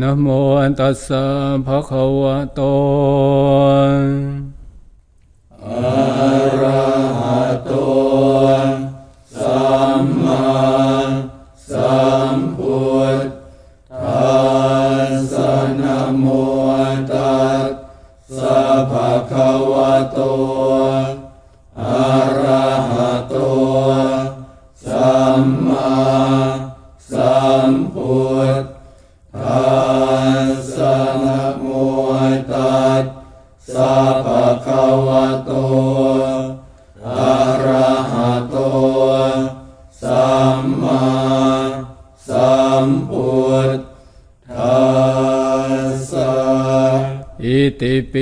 นะโมตัสสะภะคะวะโต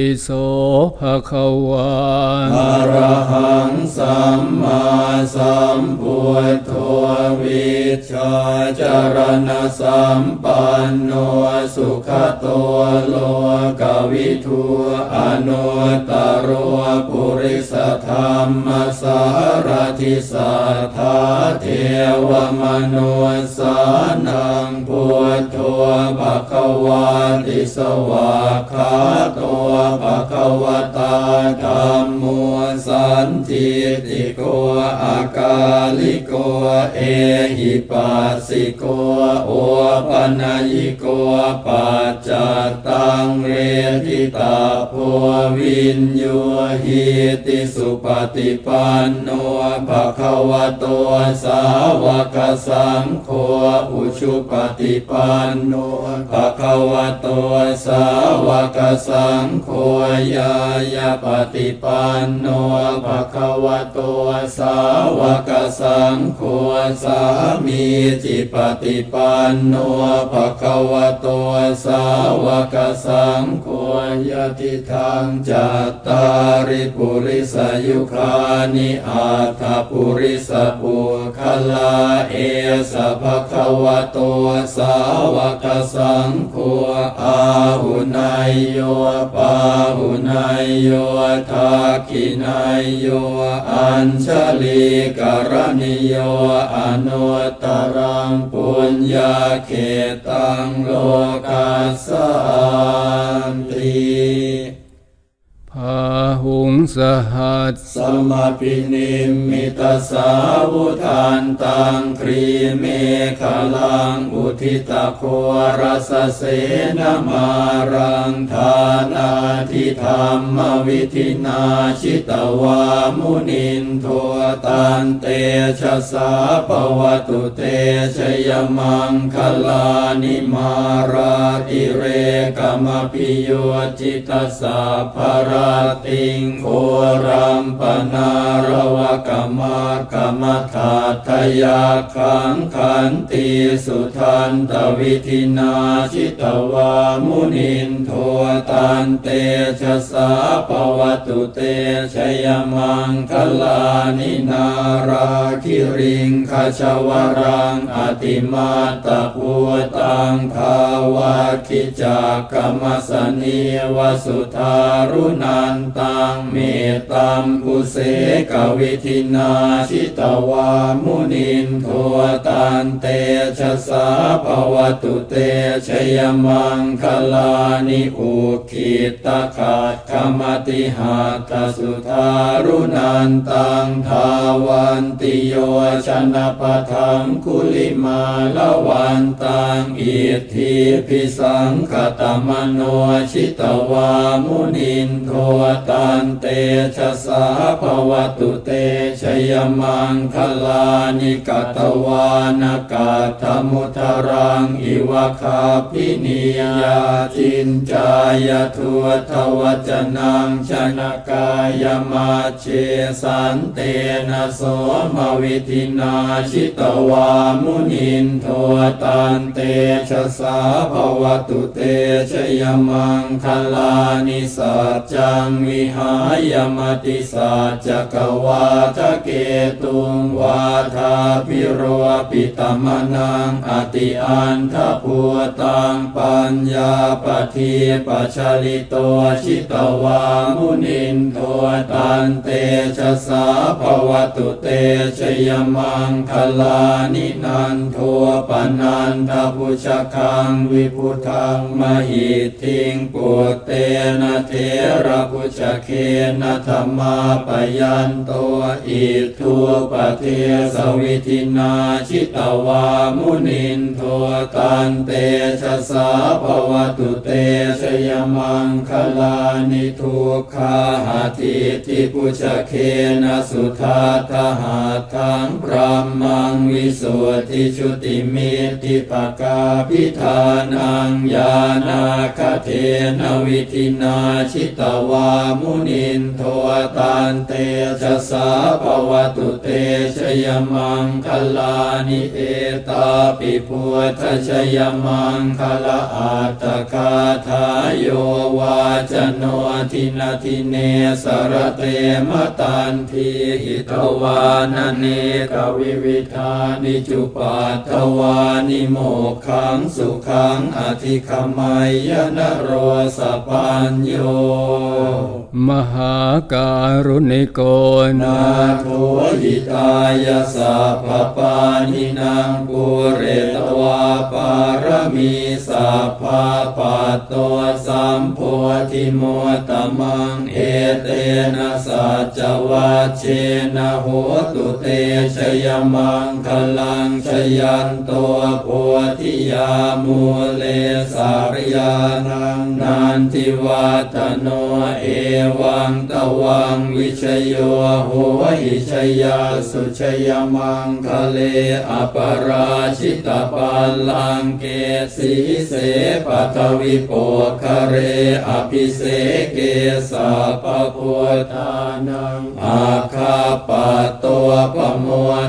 ปิโสภะคะวะอะระหังสัมมาสัมพุทโธวิชาจารณสัมปันโนสุขโตโลกวิทูอนุตตรปุริสธรรมสารทิสัทธาเทวมนุสานังพุทโธภะคะวาติสวาคาโตภะคะวตาธรรมมัวสันทิติโกอากาลิโกเอหิปัสสิโกโอปัญญิโกปัจจตังเรทิตาโพวินโยหิติสุปฏิปันโนภะคะวะโตสาวกสังโฆอุชุปฏิปันโนภะคะวะโตสาวกสังโฆยายาปฏิปันโนภะคะวะโตสาวกสังโฆสามีจิปฏิปันโนภะคะวะโตสาวกสังโฆยติทางจัตตาริปุริสยุคานิอาทาปุริสปุคลาเอสะภะคะวะโตสาวกสังโฆอาหุนายโยปาหุนายโยทากินายโยอัญชลีกรณิโยอนุตรังปุญญาเขตังโลกาสสั สหัสสมปินิมิตาสาวุทานตังครีเมฆลังอุทิตโครสเสนมารังทานาทิธรรมวิธินาชิตวามุนินโทตันเตชะสาปวตุเตชยมังคลานิมาราติเรกมปิโยจิตสาภราติงโครัมปนารวกมากรรมถาทยาขังขันติสุทันตวิธินาชิตวามุนินโทตันเตชะสาปวตุเตชยมังคลานินาราคิริงขชวรังอติมาตะพุตังภาวะคิจากกรรมสนีวสุธารุนันตังเมตตัมปุเสกวิธินาชิตวามุนินโทตันเตชะสาภวตุเตชยมังคลานิอุคิตะขาดคมติหาตสุธารุนันตังทาวันติโยชนะปะทังคุลิมาละวันตังอิทธิพิสังคตมโนชิตวามุนินโทตันเตชะสาภวตุเตชยมังคลานิกตวานากาธมุทรังอิวะคาปินิยาจินจายทุทวจนังชนะกายมาเชสันเตนะโสมวิธินาชิตวามุนินโทตันเตชะสาภวตุเตชยมังคลานิสัจจังวิหายยมติสาจักวาทะเกตุงวาทาพิโรปิตมนังอติอันทภูตังปัญญาปทีปัชลิโตชิตวามุนินโทตันเตชะสาภวตุเตชยมังคลานินันโทปนันทพุชคังวิพุทังมหิทิงปุตเตนะเทระพุชเคนะธรรมาปยันโตอิทุปเทสวิทินาชิตวามุนินโทตันเตชะสาภวตุเตชยมังคลานิทุกขาหาทิทิพุชเคนะสุทัตหาทังพระมังวิสุทธิชุติมิติปกาพิธานังญาณาคเทนวิธินาชิตวามุนินโทตันเตชะสาภวตุเตชยมังคลานิเอตาปิพุทธชยมังคลาอัตตคาทายโยวาจโนทินาทิเนสรเตมตันทีหิตวานเนกวิวิธานิจุปัตวานิโมขังสุขังอธิคมัยยนโรสปัญโยมหาการุณิโกนาโทหิตายาสัพปานินางปุเรตวาปารมีสัพพะปัตโตสัมโพธิโมตตมังเอเตนะสัจวัชเชนะโหตุเตชยมังคลังชยันโตโพธิยามูเลสารยานังนันทิวัตโนเอวังตวังวิชโยโหหิชยาสุชยมังคะเลอปราชิตาปัลลังเกสีเสปัทวิโปคะเรอภิเสเกสาปะโพธานังอาคาปะตัวปะโม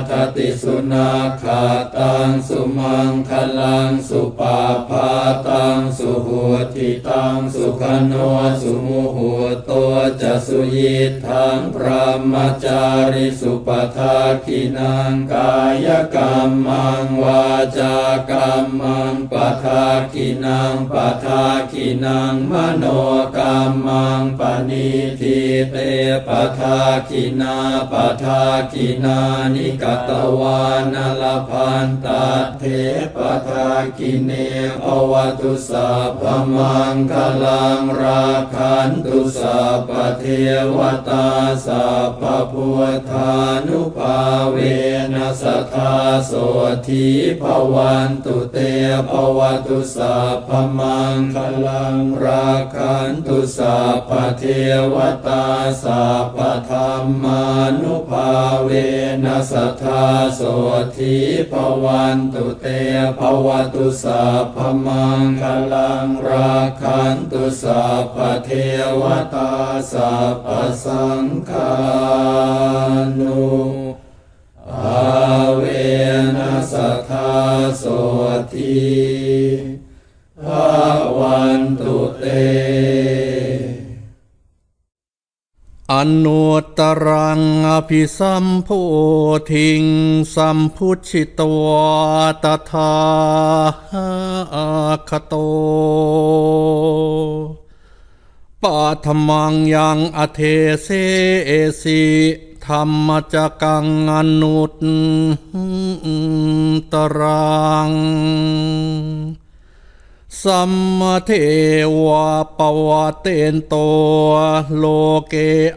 ทติสุนาคาตังสุมังคลังสุปาพาตังสุหุติตังสุขโนสุมุหุตัวจะสุยิทังพระมจาริสุปทาคินังกายกรรมังวาจากรรมังปทาคินังปทาคินังมโนกรรมังปณิทิเตปทาคินาปทาคินานิกตวานลพันตเทปทาคิเนภวตุสัพพมังคลังราคันตุสัพพเทวตาสัพพพุทธานุภาเว นัสทธาโสธีภวันตุเตภวตุสัพพมังคลังราคันตุสัพพเทวตาสัพพธรรมานุภาเวนัสทธาโสธีภวันตุเตภวตุสัพพมังคลังราคันตุสัพพเทวตาสัพพสังฆานุ อาเวนัสทาโสธีภวันตุเต อนุตตรังอภิสัมโพธิงสัมพุชิตวาตถาอาคโตปาธมังยังอเทเสเอสิ ธรรมจักังอนุตตรัง สัมมาเทวะปวะเตนโตโลเก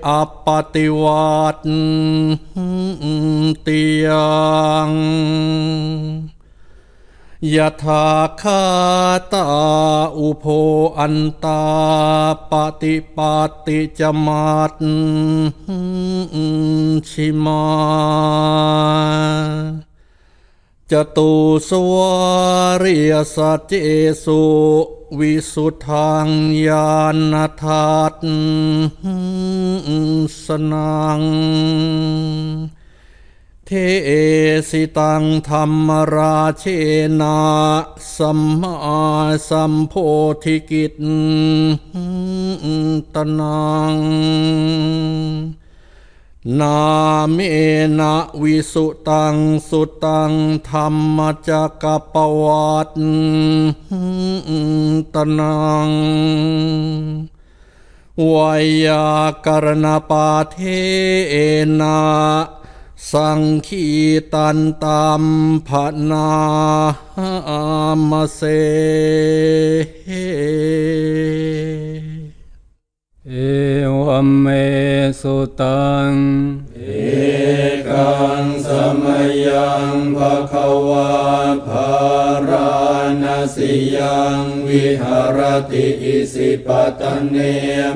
อปปติวัตติยัง ยะถาคาตาอุโพอันตาปฏิปาติจมัตชิมาจตุสวาริยสัจเจสุวิสุทธังญาณทัตสนัง เทสิตังธรรมราเชนาสัมมาสัมโพธิกิตตนัง นาเมนะวิสุตังสุตังธรรมจักรปวัตตนังวยากรณปาเทนะ สังคีตันตามพนามเสเอวมเมสุตัง เอกังสมยังภะคะวาภาาณสิยังวิหารติอิสิปตเน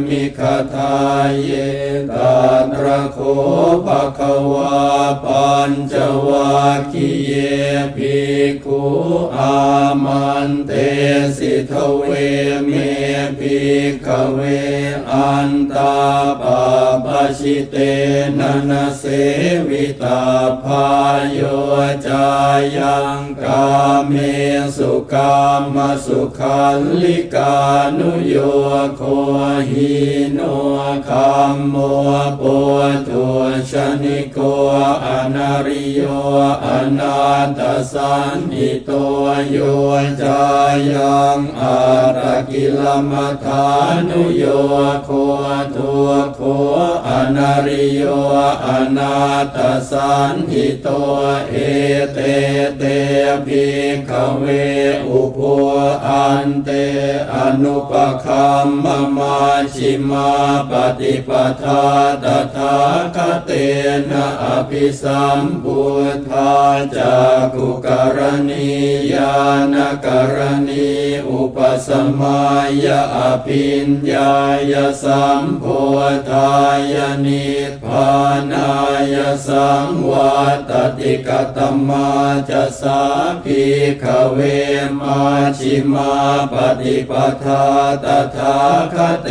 มิคทายเยตาตระโคภะควาปัญจวัคคีเยภิกขุอามันเตสิทเวเมภิกขเวอันตาปาปชิเตนะนะเสวิตาพายโยจายัง กาเมสุกามสุขันลิกานุโยโคหิโนคัมโมปุตุชนิโกอนาริโยอนาตสันนิโตโยจายังอาตกิลมัฐานุโยโคทุโคอนาริโยอนาตสันนิโตเอเตเตภิกขเวอุปอันเตอนุปคัมมมาชิมาปฏิปทาตถาคเตนะอภิสัมพุทธาจากุกรณียานกรณีอุปสมัยอภิญญายสัมโพธายนิพพานายสังวัตติกตมาจะสาภิกขเวมาชิมาปฏิปทาตถาคเต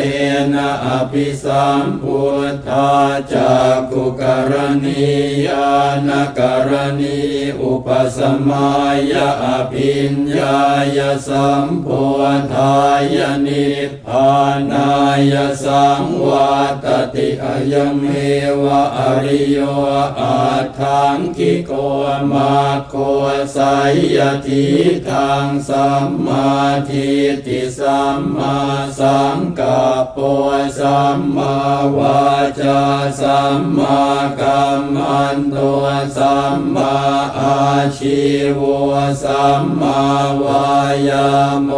นะอภิสัมพุทธาจากุกรณียานกรณีอุปสมัยอภิญญายสัมโพธายนิพพานายสังวัตติอยังเมวะอริโยอาทังคิโกมาโคสายยทิทางสัมมาทิฏฐิสัมมาสังกัปปะสัมมาวาจาสัมมากัมมันโตสัมมาอาชีวสัมมาวายาโม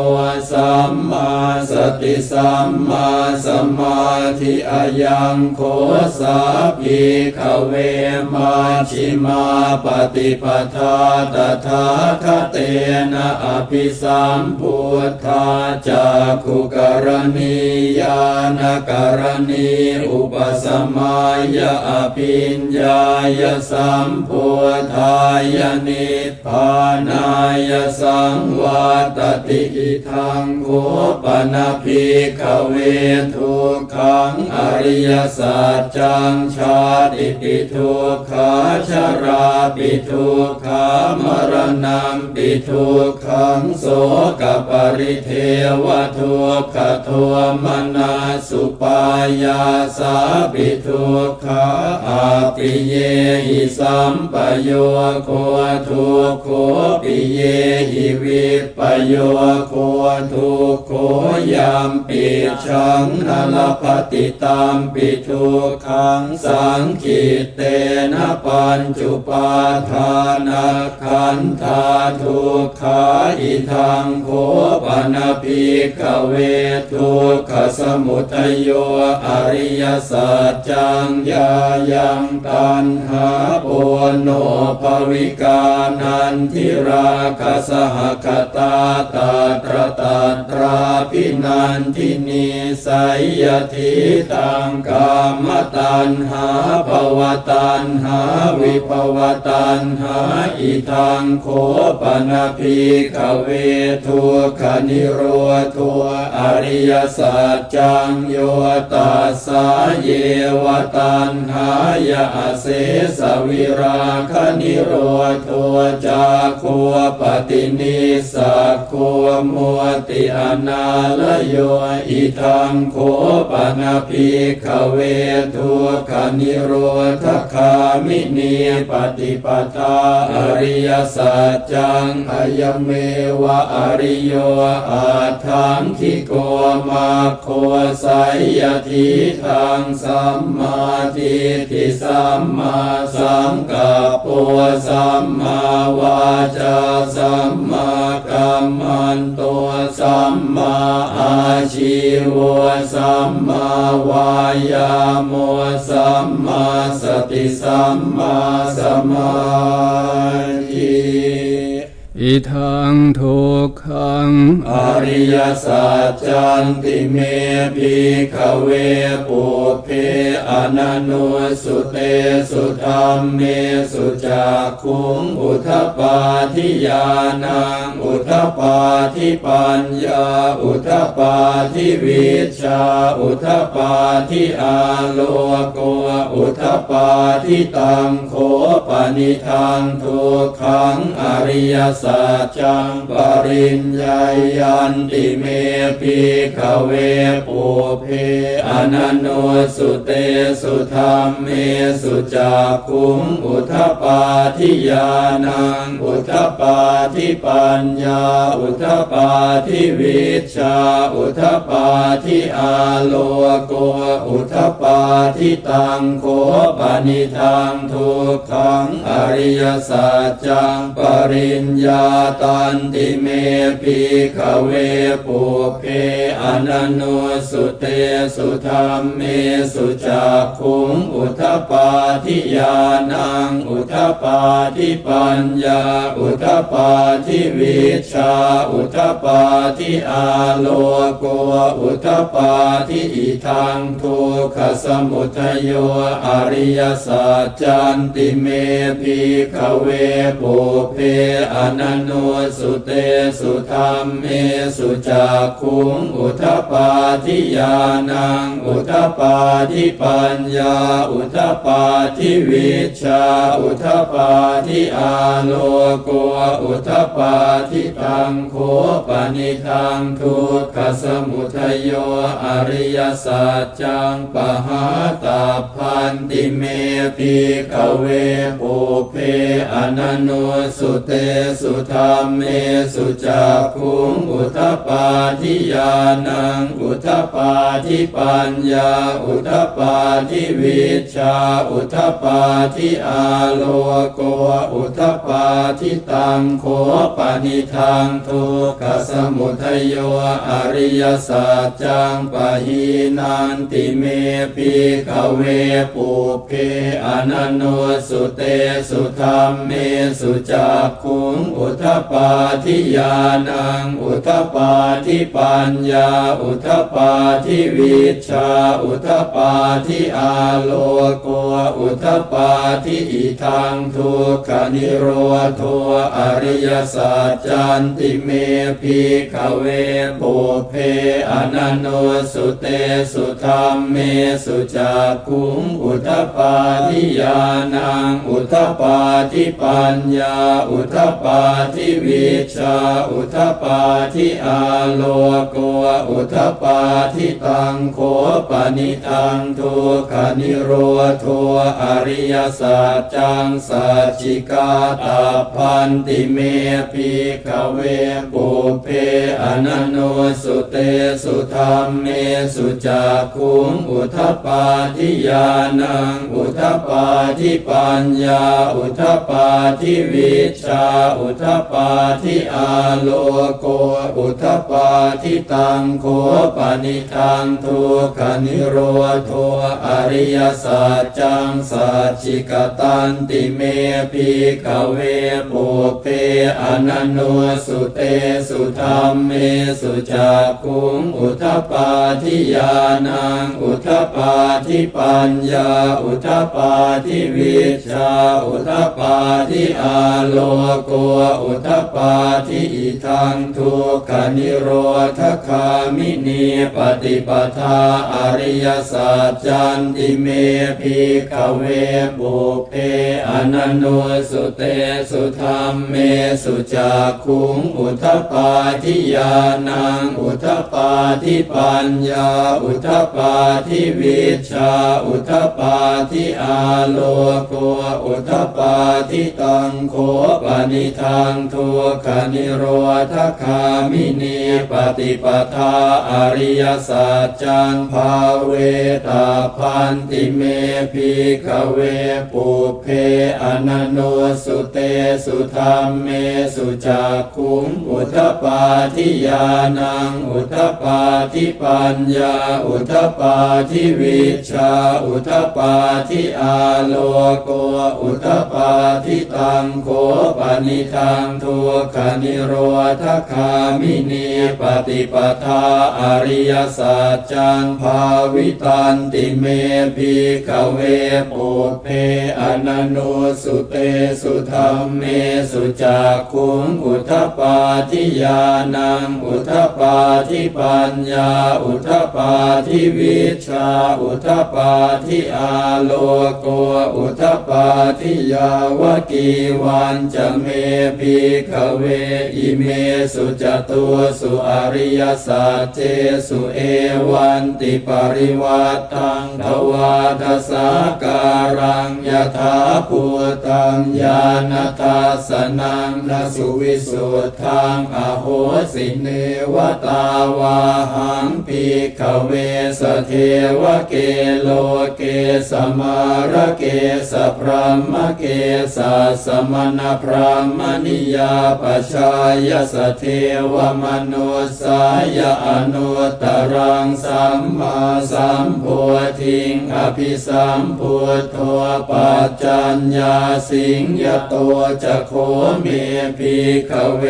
สัมมาสติสัมมาสมาธิอายังโคสาภิกขเวมาชิมาปฏิปทาตถาคเตนะอภิสัมพุทธาจากขุกรณียานกรณีอุปสมัยอภิญญายสัมพุทธายนิพพานายสังวัตติอิทังโคปนาภิกขเวทุกขังอริยสัจจังชาติปิทุกขาชราปิทุกขามรณะปิทุกขังโสกปริเทวทุกขโทมนาสุปายาสาปิทุกขาอาปิเยหิสัมปโยโคทุกโคปิเยหิวิปโยโคทุกโคยามปิชังนลปฏิตามปิทุกขังสังคิตเตนะปัญจุปาทานาขันธาทุกขาอิทังโคปนาภิกขเวทุกขสมุทัยโยอริยสัจจังยายังตันหาปุโนภวิกานันทิราคสหคตาตาตรตาตราปินันทินีสัยยทิตังกามตันหาภวตันหาวิภวตันหาอิทังโคปนาภิกเวทุกขนิโรธัวอริยสัจจังโยตัสสะเยวตันหายาเสสวิราคนิโรธัวจาโคปตินิสักโคมัวติอนาลโยอิทังโคปนาภิกเวทุกขนิโรธคามินีปฏิปทาอริยสัจจังอายเมวะอริโยอาทังคิโกมาโคไสยทิทังสัมมาทิฏฐิสัมมาสังกัปปะสัมมาวาจาสัมมากัมมันโตสัมมาอาชีวะสัมมาวายาโมสัมมาสติสัมมาสมาธิ อิทังทุกขังอริยสัจจันติเมภิกขเวปุเพอนันโนสุเตสุธรรมเมสุจักขุงอุทปาทิยานังอุทปาทิปัญญาอุทปาทิวิชาอุทปาทิอาโลโกอุทปาทิตังโคปนิทังทุกขังอริยสัจจังปริญญายันติเมภิขเวปุเพอนันโนสุเตสุธรรมเมสุจักุงอุทปปาทิยานังอุทปปาทิปัญญา อุทปปาทิวิชา อุทปปาทิอาโลโก อุทปปาทิตังโคปนิทังทุกขังอริยสัจจังปริญญาตันติเมภิขเวปุเพอนันโนสุเตสุธรรมเมสุจักขุงอุทปปาทิยานังอุทปปาทิปัญญาอุทปปาทิวิชาอุทปปาทิอาโลโกอุทปปาทิอิทังทุกขสมุทโยอริยสัจจันติเมภิขเวปุเพอนันโนสุเตสุธรรมเมสุจักขุงอุทปปาทิยานังอุทปปาทิปัญญา อุทปปาทิวิชา อุทปปาทิอาโลโกอุทปปาทิตังโคปนิทังทุกขสมุทโยอริยสัจจังปหาตาพันติเมภิกเวปุเพอนันโนสุเตสุุธรรมเมสุจักขุงอุทปาทิยานัง อุทปาทิปัญญา อุทปาทิวิชา อุทปาทิอาโลโก อุทปาทิตังโคปนิทังทุกขสมุทัยโยอริยสัจจังปะหีนันติเมภิกขเวปุเพอนันโนสุเตสุธรรมเมสุจักขุงอุทปปาทิยานัง อุทปปาทิปัญญา อุทปปาทิวิชา อุทปปาทิอาโลโก อุทปปาทิอิทังทุกขนิโรโทอริยสัจจันติเมภิกเวปุเพอนันโนสุเตสุธรรมเมสุจักุงอุทปปาทิยานัง อุทปปาทิปัญญา อุทปาทิวิชาอุทปาทิอาโลโกอุทปาทิตังโคปนิทังทุกขนิโรโทอริยสัจจังสัจจิกาตาพันติเมภิกเวปุเพอนันโนสุเตสุธรรมเมสุจักุงอุทปาทิยานังอุทปาทิปัญญาอุทปาทิวิชชาอุทปปาทิอาโลโกอุทปปาทิตังโคปนิทังทุกขนิโรโทอริยสัจจังสัจจิกตันติเมภิกเวปุเพอนันโนสุเตสุธรรมเมสุจักขุงอุทปปาทิยานังอุทปปาทิปัญญาอุทปปาทิวิชาอุทปาทิอาโลโกอุทปปาทิอิทังทุกขนิโรธคามินีปฏิปทาอริยสัจจันติเมภิกขเวบุเพอนันโนสุเตสุธรรมเมสุจักุงอุทปปาทิยานังอุทปปาทิปัญญาอุทปปาทิวิชาอุทปปาทิอาโลโกอุทปปาทิตังโคปนิทังทุกขนิโรธคามินีปฏิปทาอริยสัจจังภาเวตาพันติเมภิกเวปุเพอนันโนสุเตสุธรรมเมสุจักขุงอุทปปาทิยานังอุทปปาทิปัญญาอุทปปาทิวิชาอุทปปาทิอาโลโกอุทปปาทิตังโคปนิทังทุกขนิโรธคามินีปฏิปทาอริยสัจจังภาวิตันติเมภิกขเวปุเพอนันโนสุเตสุธรรมเมสุจักขุงอุทปาทิยานังอุทปาทิปัญญาอุทปาทิวิชาอุทปาทิอาโลโกอุทปปาทิยาวกีวันจะเมภิกขเวอิเมสุจตุสุอริยสัจเจสุเอวันติปริวัตังทวาทสาการังยถาภูตังญาณทัสนังนสุวิสุทธังอโหสิเนวตาวาหังปีขเวสเทวเกโลเกสมารเกสพรหมเกสสมณพรหมนิยาปชายสเทวมนุสายอนุตรังสัมมาสัมโพธิงอภิสัมพุทโธปัจจัญญาสิงยโตจะโคเมภิกเว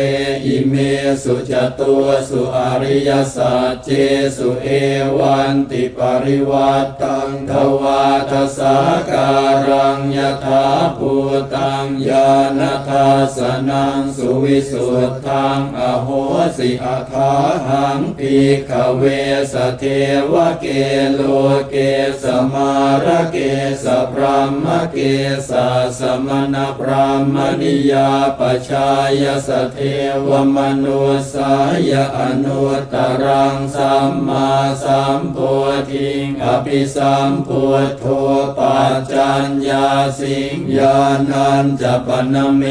อิเมสุจตัวสุอริยสัจเจสุเอวันติปริวัตตังทวาทสาการังยถาภูตังญาณทัสนงสุวิสุทธังอโหสิอาคาหังภิกขเวสเทวเกโลเกสมารเกสพรหมเกสะสมณพรหมนิยาปชายสเทวมนุสายอนุตรังสัมมาสัมโพธิงอภิสัมพุทโธปัจจัญญาสิงญาณันจะปนเม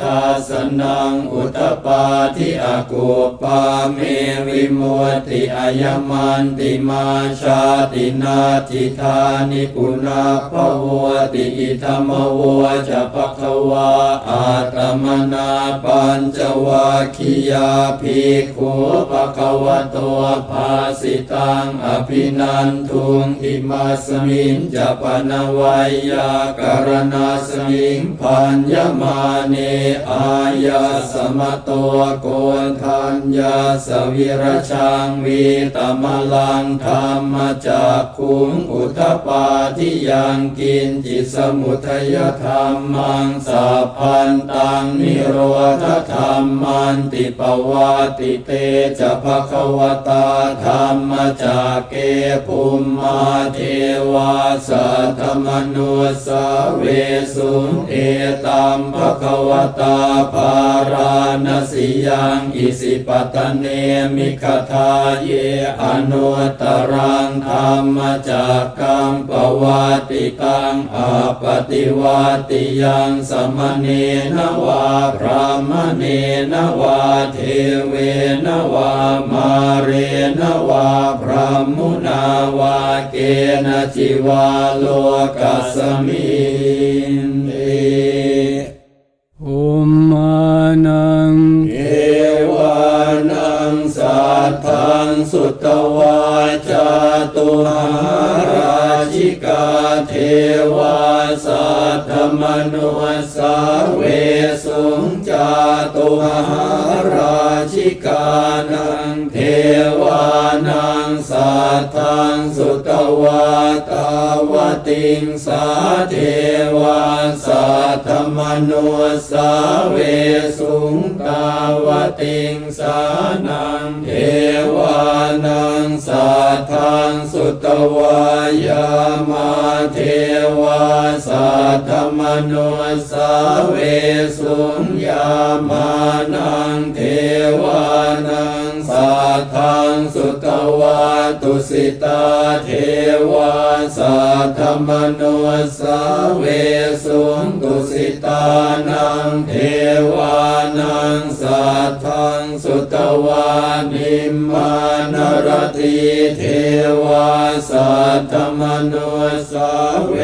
ธาสนังอุตปาทิอากุปาเมวิมุติอายมันติมาชาตินาจิธานิปุนาภวติอิธรรมโวจะภควาอาตมนาปัญจวัคคียาภิกขุภควโตภาสิตังอภินันทุงอิมาสมิงจะปนวัยยาการณาสมิงพันยมาเนอายาสมโตโกนทัญญาสวิรชังวีตมลังธรรมจักขุงอุทปาทิยังกินจิตสมุทัยธรรมังสัพพันตังนิโรธธรรมันติปวาติเตจะภควตาธรรมจากเกภุมมาเทวาสัทธมนุสเวสุเอตัมภควตาภาราณสิยังอิสิปตเนมิคทาเยอนุตรังธรรมจากกังปวาติตังอปฏิวาติยังสมเนนวาพระมเนนวาเทเวนวามาเรนวาพระมุนาวาเกณจิวาโลกัสมิน นัง เอวานังสัทธังสุตวาจาตุหารา ชิกาเทวาสัตธมนุสาเวสุงจาตุมหาราชิกานังเทวานังสัตทังสุตวาตาวติงสาเทวาสัตธมนุสาเวสุงตาวติงสานังเทวานัง สัตทังสุตวายามาเทวาสัตธมนุสาเวสุงยามานังเทวานังสัตทั งสุตวาตุสิตาเทวาสัตธมโนสาเวสุงตุสิตานังเทวานังสัตทังสุตวานิมมานรติเทวาสัตธมโนสาเว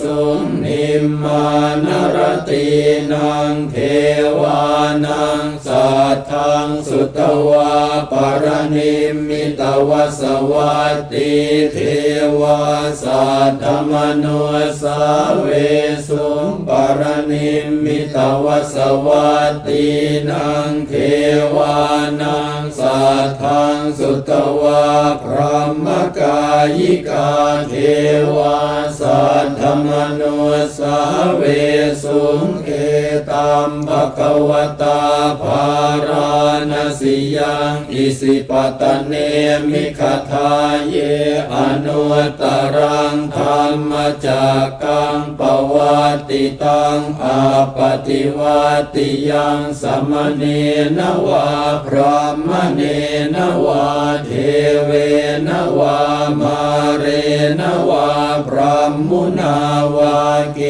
สุงนิมมานรตินังเทวานังสัตทังสุตวาปรนิมิตวสวัตติเทวาสัตธมนุสาเวสุงปรนิมิตวสวัตตินังเทวานังสัตทังสุตวาพระมกายิกาเทวาสัตธมนุสาเวสุงเอตัมภะควตาภารา ณสิยังอิสิปตเนมิขทาเยอนุตรังธรรมจักกังปวัตติตังอาปฏิวัติยังสมเนนวาพระมเนนวาเทเวนวามาเรนวาพระมุนาวาเก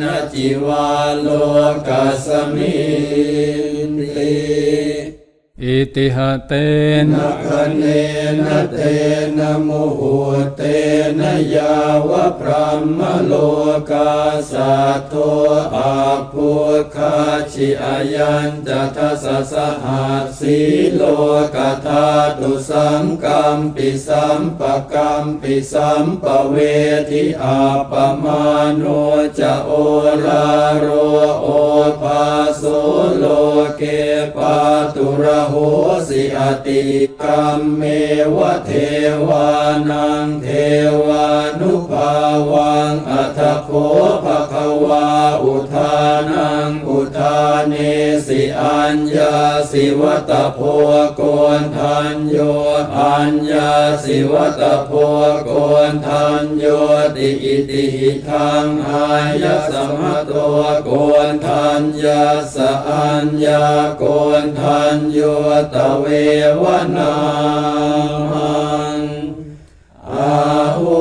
ณจิวาโลกัสมินติ อิติหะเตนะคะเนนะเตนะโมหเตนะยาวะพระมโลกาสัตโตอาภูคาชิอายันจะทัสสะหัสสีโลกธาตุสังกัมปิสัมปะกัมปิสัมปเวทิอาปมาโนจะโอราโรโอภาโสโลเกปาตุระโหสิอติกรรมเมวะเทวานังเทวานุภาวังอัตโคภะควาอุทานังานิสิอัญญาสิวัตโพโกนทันโยอัญญาสิวัตโพโกนทันโยติอิติหิทังอายะสมะตัวโกนทันยาสอัญญาโกนทันโยตเววนาหังอาหุ